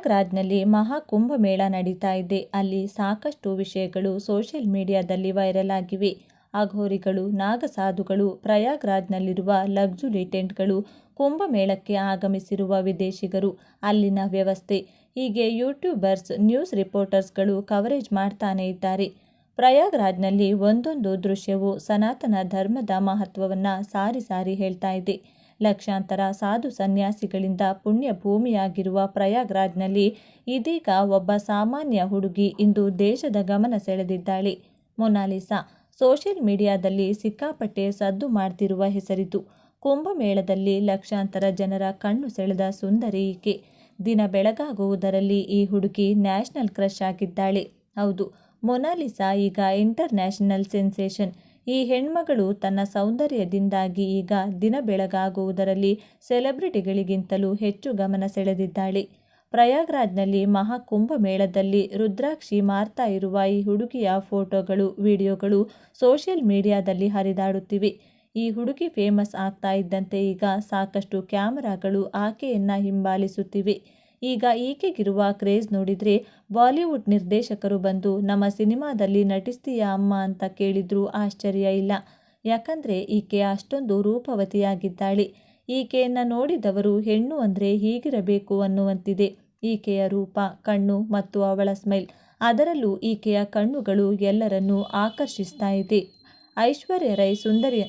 ಪ್ರಯಾಗ್ರಾಜ್ನಲ್ಲಿ ಮಹಾಕುಂಭಮೇಳ ನಡೀತಾ ಇದೆ. ಅಲ್ಲಿ ಸಾಕಷ್ಟು ವಿಷಯಗಳು ಸೋಷಿಯಲ್ ಮೀಡಿಯಾದಲ್ಲಿ ವೈರಲ್ ಆಗಿವೆ. ಅಘೋರಿಗಳು, ನಾಗಸಾಧುಗಳು, ಪ್ರಯಾಗ್ರಾಜ್ನಲ್ಲಿರುವ ಲಕ್ಸುರಿ ಟೆಂಟ್ಗಳು ಕುಂಭಮೇಳಕ್ಕೆ ಆಗಮಿಸಿರುವ ವಿದೇಶಿಗರು. ಅಲ್ಲಿನ ವ್ಯವಸ್ಥೆ, ಹೀಗೆ ಯೂಟ್ಯೂಬರ್ಸ್, ನ್ಯೂಸ್ ರಿಪೋರ್ಟರ್ಸ್ಗಳು ಕವರೇಜ್ ಮಾಡ್ತಾನೇ ಇದ್ದಾರೆ. ಪ್ರಯಾಗ್ರಾಜ್ನಲ್ಲಿ ಒಂದೊಂದು ದೃಶ್ಯವು ಸನಾತನ ಧರ್ಮದ ಮಹತ್ವವನ್ನು ಸಾರಿ ಸಾರಿ ಹೇಳ್ತಾ ಇದೆ. ಲಕ್ಷಾಂತರ ಸಾಧು ಸನ್ಯಾಸಿಗಳಿಂದ ಪುಣ್ಯ ಭೂಮಿಯಾಗಿರುವ ಪ್ರಯಾಗ್ರಾಜ್ನಲ್ಲಿ ಇದೀಗ ಒಬ್ಬ ಸಾಮಾನ್ಯ ಹುಡುಗಿ ಇಂದು ದೇಶದ ಗಮನ ಸೆಳೆದಿದ್ದಾಳೆ. ಮೊನಾಲಿಸಾ ಸೋಷಿಯಲ್ ಮೀಡಿಯಾದಲ್ಲಿ ಸಿಕ್ಕಾಪಟ್ಟೆ ಸದ್ದು ಮಾಡ್ತಿರುವ ಹೆಸರಿತು. ಕುಂಭಮೇಳದಲ್ಲಿ ಲಕ್ಷಾಂತರ ಜನರ ಕಣ್ಣು ಸೆಳೆದ ಸುಂದರಿ ಈಕೆ. ದಿನ ಬೆಳಗಾಗುವುದರಲ್ಲಿ ಈ ಹುಡುಗಿ ನ್ಯಾಷನಲ್ ಕ್ರಶ್ ಆಗಿದ್ದಾಳೆ. ಹೌದು, ಮೊನಾಲಿಸಾ ಈಗ ಇಂಟರ್ನ್ಯಾಷನಲ್ ಸೆನ್ಸೇಷನ್. ಈ ಹೆಣ್ಮಗಳು ತನ್ನ ಸೌಂದರ್ಯದಿಂದಾಗಿ ಈಗ ದಿನ ಬೆಳಗಾಗುವುದರಲ್ಲಿ ಸೆಲೆಬ್ರಿಟಿಗಳಿಗಿಂತಲೂ ಹೆಚ್ಚು ಗಮನ ಸೆಳೆದಿದ್ದಾಳೆ. ಪ್ರಯಾಗ್ರಾಜ್ನಲ್ಲಿ ಮಹಾಕುಂಭಮೇಳದಲ್ಲಿ ರುದ್ರಾಕ್ಷಿ ಮಾರ್ತಾ ಇರುವ ಈ ಹುಡುಗಿಯ ಫೋಟೋಗಳು, ವಿಡಿಯೋಗಳು ಸೋಷಿಯಲ್ ಮೀಡಿಯಾದಲ್ಲಿ ಹರಿದಾಡುತ್ತಿವೆ. ಈ ಹುಡುಗಿ ಫೇಮಸ್ ಆಗ್ತಾ ಇದ್ದಂತೆ ಈಗ ಸಾಕಷ್ಟು ಕ್ಯಾಮರಾಗಳು ಆಕೆಯನ್ನ ಹಿಂಬಾಲಿಸುತ್ತಿವೆ. ಈಗ ಈಕೆಗಿರುವ ಕ್ರೇಜ್ ನೋಡಿದರೆ ಬಾಲಿವುಡ್ ನಿರ್ದೇಶಕರು ಬಂದು ನಮ್ಮ ಸಿನಿಮಾದಲ್ಲಿ ನಟಿಸ್ತೀಯಾ ಅಮ್ಮ ಅಂತ ಕೇಳಿದ್ರೂ ಆಶ್ಚರ್ಯ ಇಲ್ಲ. ಯಾಕಂದರೆ ಈಕೆ ಅಷ್ಟೊಂದು ರೂಪವತಿಯಾಗಿದ್ದಾಳೆ. ಈಕೆಯನ್ನು ನೋಡಿದವರು ಹೆಣ್ಣು ಅಂದರೆ ಹೀಗಿರಬೇಕು ಅನ್ನುವಂತಿದೆ. ಈಕೆಯ ರೂಪ, ಕಣ್ಣು ಮತ್ತು ಅವಳ ಸ್ಮೈಲ್, ಅದರಲ್ಲೂ ಈಕೆಯ ಕಣ್ಣುಗಳು ಎಲ್ಲರನ್ನೂ ಆಕರ್ಷಿಸ್ತಾ ಇದೆ. ಐಶ್ವರ್ಯ ರೈ ಸುಂದರಿ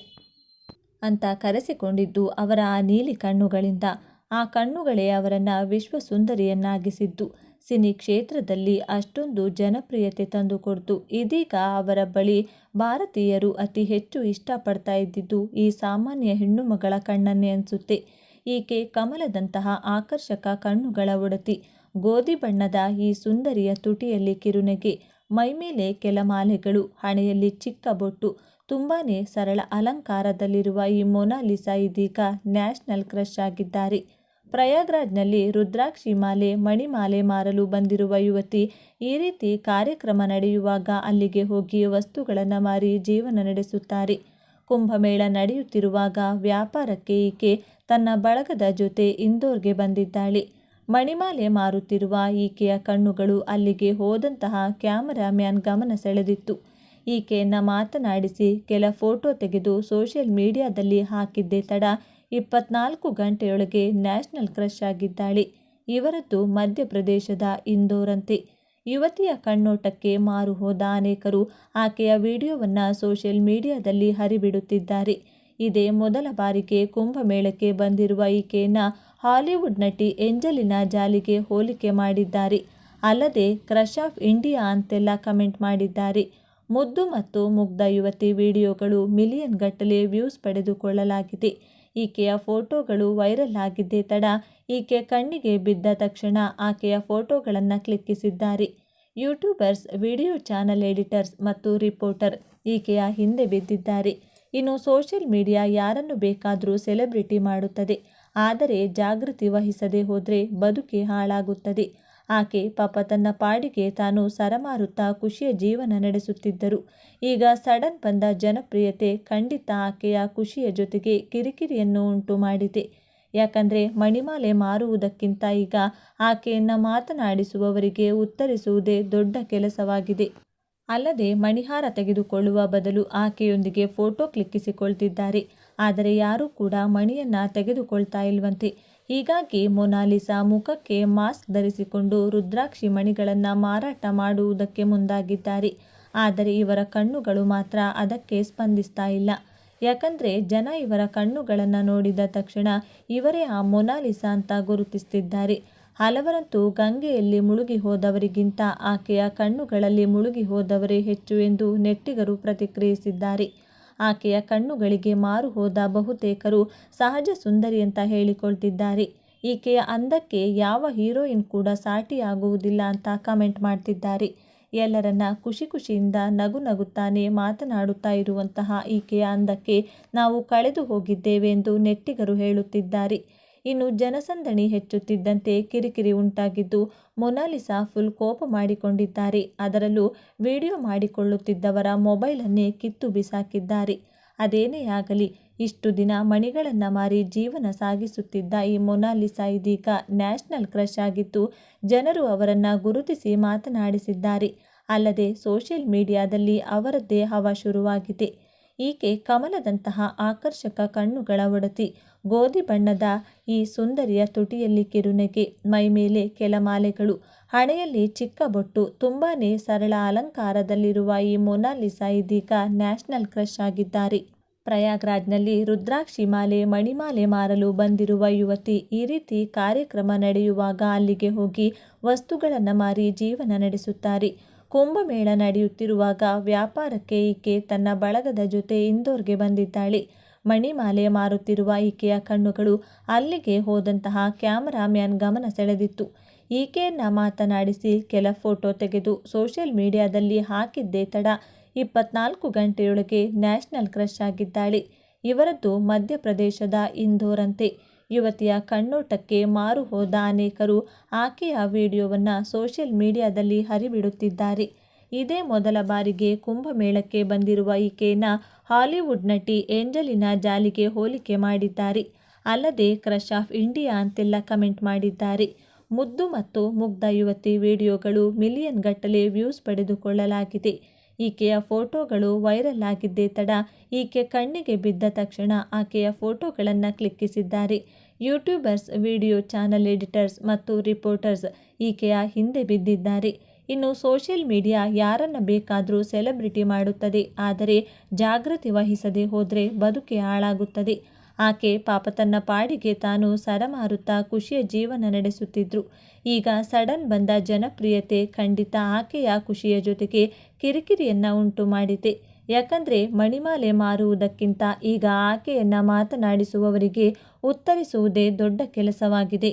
ಅಂತ ಕರೆಸಿಕೊಂಡಿದ್ದು ಅವರ ಆ ನೀಲಿ ಕಣ್ಣುಗಳಿಂದ. ಆ ಕಣ್ಣುಗಳೇ ಅವರನ್ನು ವಿಶ್ವ ಸುಂದರಿಯನ್ನಾಗಿಸಿದ್ದು ಸಿನಿ ಕ್ಷೇತ್ರದಲ್ಲಿ ಅಷ್ಟೊಂದು ಜನಪ್ರಿಯತೆ ತಂದುಕೊಡ್ತು. ಇದೀಗ ಅವರ ಬಳಿ ಭಾರತೀಯರು ಅತಿ ಹೆಚ್ಚು ಇಷ್ಟಪಡ್ತಾ ಇದ್ದಿದ್ದು ಈ ಸಾಮಾನ್ಯ ಹೆಣ್ಣು ಮಗಳ ಕಣ್ಣನ್ನೇ ಅನಿಸುತ್ತೆ. ಈಕೆ ಕಮಲದಂತಹ ಆಕರ್ಷಕ ಕಣ್ಣುಗಳ ಒಡತಿ. ಗೋಧಿ ಬಣ್ಣದ ಈ ಸುಂದರಿಯ ತುಟಿಯಲ್ಲಿ ಕಿರುನೆಗೆ ಮೈಮೇಲೆ ಕೆಲ ಮಾಲೆಗಳು, ಹಣೆಯಲ್ಲಿ ಚಿಕ್ಕ ಬೊಟ್ಟು ತುಂಬಾ ಸರಳ ಅಲಂಕಾರದಲ್ಲಿರುವ ಈ ಮೊನಾಲಿಸಾ ಇದೀಗ ನ್ಯಾಷನಲ್ ಕ್ರಶ್ ಆಗಿದ್ದಾರೆ. ಪ್ರಯಾಗ್ರಾಜ್ನಲ್ಲಿ ರುದ್ರಾಕ್ಷಿ ಮಾಲೆ ಮಣಿಮಾಲೆ ಮಾರಲು ಬಂದಿರುವ ಯುವತಿ ಈ ರೀತಿ ಕಾರ್ಯಕ್ರಮ ನಡೆಯುವಾಗ ಅಲ್ಲಿಗೆ ಹೋಗಿ ವಸ್ತುಗಳನ್ನು ಮಾರಿ ಜೀವನ ನಡೆಸುತ್ತಾರೆ. ಕುಂಭಮೇಳ ನಡೆಯುತ್ತಿರುವಾಗ ವ್ಯಾಪಾರಕ್ಕೆ ಈಕೆ ತನ್ನ ಬಳಗದ ಜೊತೆ ಇಂದೋರ್ಗೆ ಬಂದಿದ್ದಾಳೆ. ಮಣಿಮಾಲೆ ಮಾರುತ್ತಿರುವ ಈಕೆಯ ಕಣ್ಣುಗಳು ಅಲ್ಲಿಗೆ ಹೋದಂತಹ ಕ್ಯಾಮರಾಮ್ಯಾನ್ ಗಮನ ಸೆಳೆದಿತ್ತು. ಈಕೆಯನ್ನು ಮಾತನಾಡಿಸಿ ಕೆಲ ಫೋಟೋ ತೆಗೆದು ಸೋಷಿಯಲ್ ಮೀಡಿಯಾದಲ್ಲಿ ಹಾಕಿದ್ದೇ ತಡ ಇಪ್ಪತ್ನಾಲ್ಕು ಗಂಟೆಯೊಳಗೆ ನ್ಯಾಷನಲ್ ಕ್ರಶ್ ಆಗಿದ್ದಾಳೆ. ಇವರದ್ದು ಮಧ್ಯಪ್ರದೇಶದ ಇಂದೋರಂತೆ. ಯುವತಿಯ ಕಣ್ಣೋಟಕ್ಕೆ ಮಾರು ಹೋದ ಅನೇಕರು ಆಕೆಯ ವಿಡಿಯೋವನ್ನು ಸೋಷಿಯಲ್ ಮೀಡಿಯಾದಲ್ಲಿ ಹರಿಬಿಡುತ್ತಿದ್ದಾರೆ. ಇದೇ ಮೊದಲ ಬಾರಿಗೆ ಕುಂಭಮೇಳಕ್ಕೆ ಬಂದಿರುವ ಈಕೆಯನ್ನ ಹಾಲಿವುಡ್ ನಟಿ ಎಂಜಲಿನಾ ಜಾಲಿಗೆ ಹೋಲಿಕೆ ಮಾಡಿದ್ದಾರೆ. ಅಲ್ಲದೆ, ಕ್ರಶ್ ಆಫ್ ಇಂಡಿಯಾ ಅಂತೆಲ್ಲ ಕಮೆಂಟ್ ಮಾಡಿದ್ದಾರೆ. ಮುದ್ದು ಮತ್ತು ಮುಗ್ಧ ಯುವತಿ ವಿಡಿಯೋಗಳು ಮಿಲಿಯನ್ ಗಟ್ಟಲೆ ವ್ಯೂಸ್ ಪಡೆದುಕೊಳ್ಳಲಾಗಿದೆ. ಈಕೆಯ ಫೋಟೋಗಳು ವೈರಲ್ ಆಗಿದ್ದೇ ತಡ ಈಕೆ ಕಣ್ಣಿಗೆ ಬಿದ್ದ ತಕ್ಷಣ ಆಕೆಯ ಫೋಟೋಗಳನ್ನು ಕ್ಲಿಕ್ಕಿಸಿದ್ದಾರೆ. ಯೂಟ್ಯೂಬರ್ಸ್, ವಿಡಿಯೋ ಚಾನಲ್ ಎಡಿಟರ್ಸ್ ಮತ್ತು ರಿಪೋರ್ಟರ್ ಈಕೆಯ ಹಿಂದೆ ಬಿದ್ದಿದ್ದಾರೆ. ಇನ್ನು ಸೋಷಿಯಲ್ ಮೀಡಿಯಾ ಯಾರನ್ನು ಬೇಕಾದರೂ ಸೆಲೆಬ್ರಿಟಿ ಮಾಡುತ್ತದೆ. ಆದರೆ ಜಾಗೃತಿ ವಹಿಸದೆ ಹೋದರೆ ಬದುಕಿ ಹಾಳಾಗುತ್ತದೆ. ಆಕೆ ಪಾಪ ತನ್ನ ಪಾಡಿಗೆ ತಾನು ಸರಮಾರುತ್ತಾ ಖುಷಿಯ ಜೀವನ ನಡೆಸುತ್ತಿದ್ದರು. ಈಗ ಸಡನ್ ಬಂದ ಜನಪ್ರಿಯತೆ ಖಂಡಿತ ಆಕೆಯ ಖುಷಿಯ ಜೊತೆಗೆ ಕಿರಿಕಿರಿಯನ್ನು ಉಂಟು ಮಾಡಿದೆ. ಯಾಕಂದರೆ ಮಣಿಮಾಲೆ ಮಾರುವುದಕ್ಕಿಂತ ಈಗ ಆಕೆಯನ್ನು ಮಾತನಾಡಿಸುವವರಿಗೆ ಉತ್ತರಿಸುವುದೇ ದೊಡ್ಡ ಕೆಲಸವಾಗಿದೆ. ಅಲ್ಲದೆ ಮಣಿಹಾರ ತೆಗೆದುಕೊಳ್ಳುವ ಬದಲು ಆಕೆಯೊಂದಿಗೆ ಫೋಟೋ ಕ್ಲಿಕ್ಕಿಸಿಕೊಳ್ತಿದ್ದಾರೆ. ಆದರೆ ಯಾರೂ ಕೂಡ ಮಣಿಯನ್ನು ತೆಗೆದುಕೊಳ್ತಾ ಇಲ್ವಂತೆ. ಹೀಗಾಗಿ ಮೊನಾಲಿಸಾ ಮುಖಕ್ಕೆ ಮಾಸ್ಕ್ ಧರಿಸಿಕೊಂಡು ರುದ್ರಾಕ್ಷಿ ಮಣಿಗಳನ್ನು ಮಾರಾಟ ಮಾಡುವುದಕ್ಕೆ ಮುಂದಾಗಿದ್ದಾರೆ. ಆದರೆ ಇವರ ಕಣ್ಣುಗಳು ಮಾತ್ರ ಅದಕ್ಕೆ ಸ್ಪಂದಿಸ್ತಾ ಇಲ್ಲ. ಯಾಕಂದರೆ ಜನ ಇವರ ಕಣ್ಣುಗಳನ್ನು ನೋಡಿದ ತಕ್ಷಣ ಇವರೇ ಆ ಮೊನಾಲಿಸಾ ಅಂತ ಗುರುತಿಸ್ತಿದ್ದಾರೆ. ಹಲವರಂತೂ ಗಂಗೆಯಲ್ಲಿ ಮುಳುಗಿ ಹೋದವರಿಗಿಂತ ಆಕೆಯ ಕಣ್ಣುಗಳಲ್ಲಿ ಮುಳುಗಿ ಹೋದವರೇ ಹೆಚ್ಚು ಎಂದು ನೆಟ್ಟಿಗರು ಪ್ರತಿಕ್ರಿಯಿಸಿದ್ದಾರೆ. ಆಕೆಯ ಕಣ್ಣುಗಳಿಗೆ ಮಾರು ಹೋದ ಬಹುತೇಕರು ಸಹಜ ಸುಂದರಿ ಅಂತ ಹೇಳಿಕೊಳ್ತಿದ್ದಾರೆ. ಈಕೆಯ ಅಂದಕ್ಕೆ ಯಾವ ಹೀರೋಯಿನ್ ಕೂಡ ಸಾಟಿಯಾಗುವುದಿಲ್ಲ ಅಂತ ಕಮೆಂಟ್ ಮಾಡ್ತಿದ್ದಾರೆ. ಎಲ್ಲರನ್ನ ಖುಷಿ ಖುಷಿಯಿಂದ ನಗು ನಗುತ್ತಾನೆ ಮಾತನಾಡುತ್ತಾ ಇರುವಂತಹ ಈಕೆಯ ಅಂದಕ್ಕೆ ನಾವು ಕಳೆದು ಹೋಗಿದ್ದೇವೆ ಎಂದು ನೆಟ್ಟಿಗರು ಹೇಳುತ್ತಿದ್ದಾರೆ. ಇನ್ನು ಜನಸಂದಣಿ ಹೆಚ್ಚುತ್ತಿದ್ದಂತೆ ಕಿರಿಕಿರಿ ಉಂಟಾಗಿದ್ದು ಮೊನಾಲಿಸಾ ಫುಲ್ ಕೋಪ ಮಾಡಿಕೊಂಡಿದ್ದಾರೆ. ಅದರಲ್ಲೂ ವಿಡಿಯೋ ಮಾಡಿಕೊಳ್ಳುತ್ತಿದ್ದವರ ಮೊಬೈಲನ್ನೇ ಕಿತ್ತು ಬಿಸಾಕಿದ್ದಾರೆ. ಅದೇನೇ ಆಗಲಿ, ಇಷ್ಟು ದಿನ ಮಣಿಗಳನ್ನು ಮಾರಿ ಜೀವನ ಸಾಗಿಸುತ್ತಿದ್ದ ಈ ಮೊನಾಲಿಸಾ ಇದೀಗ ನ್ಯಾಷನಲ್ ಕ್ರಶ್ ಆಗಿದ್ದು ಜನರು ಅವರನ್ನು ಗುರುತಿಸಿ ಮಾತನಾಡಿಸಿದ್ದಾರೆ. ಅಲ್ಲದೆ ಸೋಷಿಯಲ್ ಮೀಡಿಯಾದಲ್ಲಿ ಅವರದ್ದೇ ಹವಾ ಶುರುವಾಗಿದೆ. ಈಕೆ ಕಮಲದಂತಹ ಆಕರ್ಷಕ ಕಣ್ಣುಗಳ ಒಡತಿ. ಗೋಧಿ ಬಣ್ಣದ ಈ ಸುಂದರಿಯ ತುಟಿಯಲ್ಲಿ ಕಿರುನೆಗೆ ಮೈಮೇಲೆ ಕೆಲ ಮಾಲೆಗಳು. ಹಣೆಯಲ್ಲಿ ಚಿಕ್ಕ ಬೊಟ್ಟು ತುಂಬಾ ಸರಳ ಅಲಂಕಾರದಲ್ಲಿರುವ ಈ ಮೊನಾಲಿಸಾ ಇದೀಗ ನ್ಯಾಷನಲ್ ಕ್ರಶ್ ಆಗಿದ್ದಾರೆ. ಪ್ರಯಾಗ್ರಾಜ್ನಲ್ಲಿ ರುದ್ರಾಕ್ಷಿ ಮಾಲೆ, ಮಣಿಮಾಲೆ ಮಾರಲು ಬಂದಿರುವ ಯುವತಿ ಈ ರೀತಿ ಕಾರ್ಯಕ್ರಮ ನಡೆಯುವಾಗ ಅಲ್ಲಿಗೆ ಹೋಗಿ ವಸ್ತುಗಳನ್ನು ಮಾರಿ ಜೀವನ ನಡೆಸುತ್ತಾರೆ. ಕುಂಭಮೇಳ ನಡೆಯುತ್ತಿರುವಾಗ ವ್ಯಾಪಾರಕ್ಕೆ ಈಕೆ ತನ್ನ ಬಳಗದ ಜೊತೆ ಇಂದೋರ್ಗೆ ಬಂದಿದ್ದಾಳೆ. ಮಣಿಮಾಲೆ ಮಾರುತ್ತಿರುವ ಈಕೆಯ ಕಣ್ಣುಗಳು ಅಲ್ಲಿಗೆ ಹೋದಂತಹ ಕ್ಯಾಮರಾಮ್ಯಾನ್ ಗಮನ ಸೆಳೆದಿತ್ತು. ಈಕೆಯನ್ನ ಮಾತನಾಡಿಸಿ ಕೆಲ ಫೋಟೋ ತೆಗೆದು ಸೋಷಿಯಲ್ ಮೀಡಿಯಾದಲ್ಲಿ ಹಾಕಿದ್ದೇ ತಡ ಇಪ್ಪತ್ನಾಲ್ಕು ಗಂಟೆಯೊಳಗೆ ನ್ಯಾಷನಲ್ ಕ್ರಶ್ ಆಗಿದ್ದಾಳೆ. ಇವರದ್ದು ಮಧ್ಯಪ್ರದೇಶದ ಇಂದೋರಂತೆ ಯುವತಿಯ ಕಣ್ಣೋಟಕ್ಕೆ ಮಾರು ಹೋದ ಅನೇಕರು ಆಕೆಯ ವಿಡಿಯೋವನ್ನು ಸೋಷಿಯಲ್ ಮೀಡಿಯಾದಲ್ಲಿ ಹರಿಬಿಡುತ್ತಿದ್ದಾರೆ. ಇದೇ ಮೊದಲ ಬಾರಿಗೆ ಕುಂಭಮೇಳಕ್ಕೆ ಬಂದಿರುವ ಈಕೆಯನ್ನು ಹಾಲಿವುಡ್ ನಟಿ ಏಂಜಲಿನಾ ಜಾಲಿಗೆ ಹೋಲಿಕೆ ಮಾಡಿದ್ದಾರೆ. ಅಲ್ಲದೆ ಕ್ರಶ್ ಆಫ್ ಇಂಡಿಯಾ ಅಂತೆಲ್ಲ ಕಮೆಂಟ್ ಮಾಡಿದ್ದಾರೆ. ಮುದ್ದು ಮತ್ತು ಮುಗ್ಧ ಯುವತಿ ವಿಡಿಯೋಗಳು ಮಿಲಿಯನ್ ಗಟ್ಟಲೆ ವ್ಯೂಸ್ ಪಡೆದುಕೊಳ್ಳಲಾಗಿದೆ. ಈಕೆಯ ಫೋಟೋಗಳು ವೈರಲ್ ಆಗಿದ್ದೇ ತಡ ಈಕೆ ಕಣ್ಣಿಗೆ ಬಿದ್ದ ತಕ್ಷಣ ಆಕೆಯ ಫೋಟೋಗಳನ್ನು ಕ್ಲಿಕ್ಕಿಸಿದ್ದಾರೆ. ಯೂಟ್ಯೂಬರ್ಸ್, ವಿಡಿಯೋ ಚಾನಲ್ ಎಡಿಟರ್ಸ್ ಮತ್ತು ರಿಪೋರ್ಟರ್ಸ್ ಈಕೆಯ ಹಿಂದೆ ಬಿದ್ದಿದ್ದಾರೆ. ಇನ್ನು ಸೋಷಿಯಲ್ ಮೀಡಿಯಾ ಯಾರನ್ನ ಬೇಕಾದರೂ ಸೆಲೆಬ್ರಿಟಿ ಮಾಡುತ್ತದೆ. ಆದರೆ ಜಾಗೃತಿ ವಹಿಸದೆ ಹೋದರೆ ಬದುಕೆ ಹಾಳಾಗುತ್ತದೆ. ಆಕೆ ಪಾಪ ತನ್ನ ಪಾಡಿಗೆ ತಾನು ಸರಮಾರುತ್ತಾ ಖುಷಿಯ ಜೀವನ ನಡೆಸುತ್ತಿದ್ರು. ಈಗ ಸಡನ್ ಬಂದ ಜನಪ್ರಿಯತೆ ಖಂಡಿತ ಆಕೆಯ ಖುಷಿಯ ಜೊತೆಗೆ ಕಿರಿಕಿರಿಯನ್ನ ಉಂಟು ಮಾಡಿದೆ. ಯಾಕಂದರೆ ಮಣಿಮಾಲೆ ಮಾರುವುದಕ್ಕಿಂತ ಈಗ ಆಕೆಯನ್ನ ಮಾತನಾಡಿಸುವವರಿಗೆ ಉತ್ತರಿಸುವುದೇ ದೊಡ್ಡ ಕೆಲಸವಾಗಿದೆ.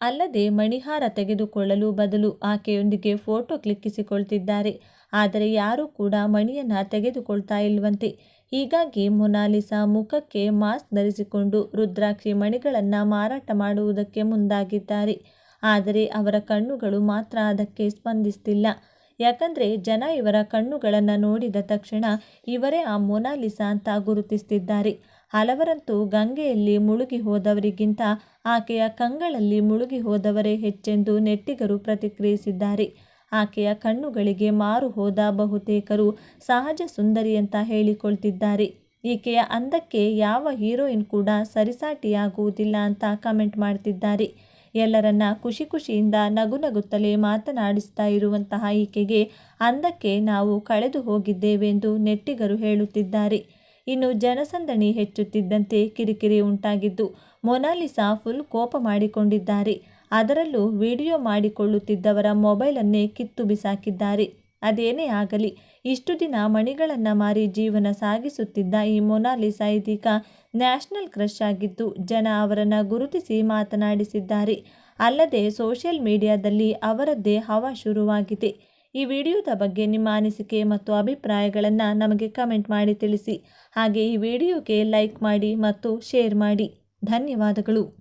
ಅಲ್ಲದೆ ಮಣಿಹಾರ ತೆಗೆದುಕೊಳ್ಳಲು ಬದಲು ಆಕೆಯೊಂದಿಗೆ ಫೋಟೋ ಕ್ಲಿಕ್ಕಿಸಿಕೊಳ್ತಿದ್ದಾರೆ. ಆದರೆ ಯಾರೂ ಕೂಡ ಮಣಿಯನ್ನು ತೆಗೆದುಕೊಳ್ತಾ ಇಲ್ವಂತೆ. ಹೀಗಾಗಿ ಮೊನಾಲಿಸಾ ಮುಖಕ್ಕೆ ಮಾಸ್ಕ್ ಧರಿಸಿಕೊಂಡು ರುದ್ರಾಕ್ಷಿ ಮಣಿಗಳನ್ನು ಮಾರಾಟ ಮಾಡುವುದಕ್ಕೆ ಮುಂದಾಗಿದ್ದಾರೆ. ಆದರೆ ಅವರ ಕಣ್ಣುಗಳು ಮಾತ್ರ ಅದಕ್ಕೆ ಸ್ಪಂದಿಸ್ತಿಲ್ಲ. ಯಾಕಂದರೆ ಜನ ಇವರ ಕಣ್ಣುಗಳನ್ನು ನೋಡಿದ ತಕ್ಷಣ ಇವರೇ ಆ ಮೊನಾಲಿಸಾ ಅಂತ ಗುರುತಿಸ್ತಿದ್ದಾರೆ. ಹಲವರಂತೂ ಗಂಗೆಯಲ್ಲಿ ಮುಳುಗಿ ಹೋದವರಿಗಿಂತ ಆಕೆಯ ಕಂಗಳಲ್ಲಿ ಮುಳುಗಿ ಹೋದವರೇ ಹೆಚ್ಚೆಂದು ನೆಟ್ಟಿಗರು ಪ್ರತಿಕ್ರಿಯಿಸಿದ್ದಾರೆ. ಆಕೆಯ ಕಣ್ಣುಗಳಿಗೆ ಮಾರು ಹೋದ ಬಹುತೇಕರು ಸಹಜ ಸುಂದರಿ ಅಂತ ಹೇಳಿಕೊಳ್ತಿದ್ದಾರೆ. ಈಕೆಯ ಅಂದಕ್ಕೆ ಯಾವ ಹೀರೋಯಿನ್ ಕೂಡ ಸರಿಸಾಟಿಯಾಗುವುದಿಲ್ಲ ಅಂತ ಕಮೆಂಟ್ ಮಾಡ್ತಿದ್ದಾರೆ. ಎಲ್ಲರನ್ನ ಖುಷಿ ಖುಷಿಯಿಂದ ನಗು ನಗುತ್ತಲೇ ಮಾತನಾಡಿಸ್ತಾ ಇರುವಂತಹ ಈಕೆಗೆ ಅಂದಕ್ಕೆ ನಾವು ಕಳೆದು ಹೋಗಿದ್ದೇವೆ ಎಂದು ನೆಟ್ಟಿಗರು ಹೇಳುತ್ತಿದ್ದಾರೆ. ಇನ್ನು ಜನಸಂದಣಿ ಹೆಚ್ಚುತ್ತಿದ್ದಂತೆ ಕಿರಿಕಿರಿ ಉಂಟಾಗಿದ್ದು ಮೊನಾಲಿಸಾ ಫುಲ್ ಕೋಪ ಮಾಡಿಕೊಂಡಿದ್ದಾರೆ. ಅದರಲ್ಲೂ ವಿಡಿಯೋ ಮಾಡಿಕೊಳ್ಳುತ್ತಿದ್ದವರ ಮೊಬೈಲನ್ನೇ ಕಿತ್ತು ಬಿಸಾಕಿದ್ದಾರೆ. ಅದೇನೇ ಆಗಲಿ, ಇಷ್ಟು ದಿನ ಮಣಿಗಳನ್ನು ಮಾರಿ ಜೀವನ ಸಾಗಿಸುತ್ತಿದ್ದ ಈ ಮೊನಾಲಿಸಾ ಇದೀಗ ನ್ಯಾಷನಲ್ ಕ್ರಶ್ ಆಗಿದ್ದು, ಜನ ಅವರನ್ನು ಗುರುತಿಸಿ ಮಾತನಾಡಿಸಿದ್ದಾರೆ. ಅಲ್ಲದೆ ಸೋಷಿಯಲ್ ಮೀಡಿಯಾದಲ್ಲಿ ಅವರದ್ದೇ ಹವಾ ಶುರುವಾಗಿದೆ. ಈ ವಿಡಿಯೋದ ಬಗ್ಗೆ ನಿಮ್ಮ ಅನಿಸಿಕೆ ಮತ್ತು ಅಭಿಪ್ರಾಯಗಳನ್ನು ನಮಗೆ ಕಮೆಂಟ್ ಮಾಡಿ ತಿಳಿಸಿ. ಹಾಗೆ ಈ ವಿಡಿಯೋಗೆ ಲೈಕ್ ಮಾಡಿ ಮತ್ತು ಶೇರ್ ಮಾಡಿ. ಧನ್ಯವಾದಗಳು.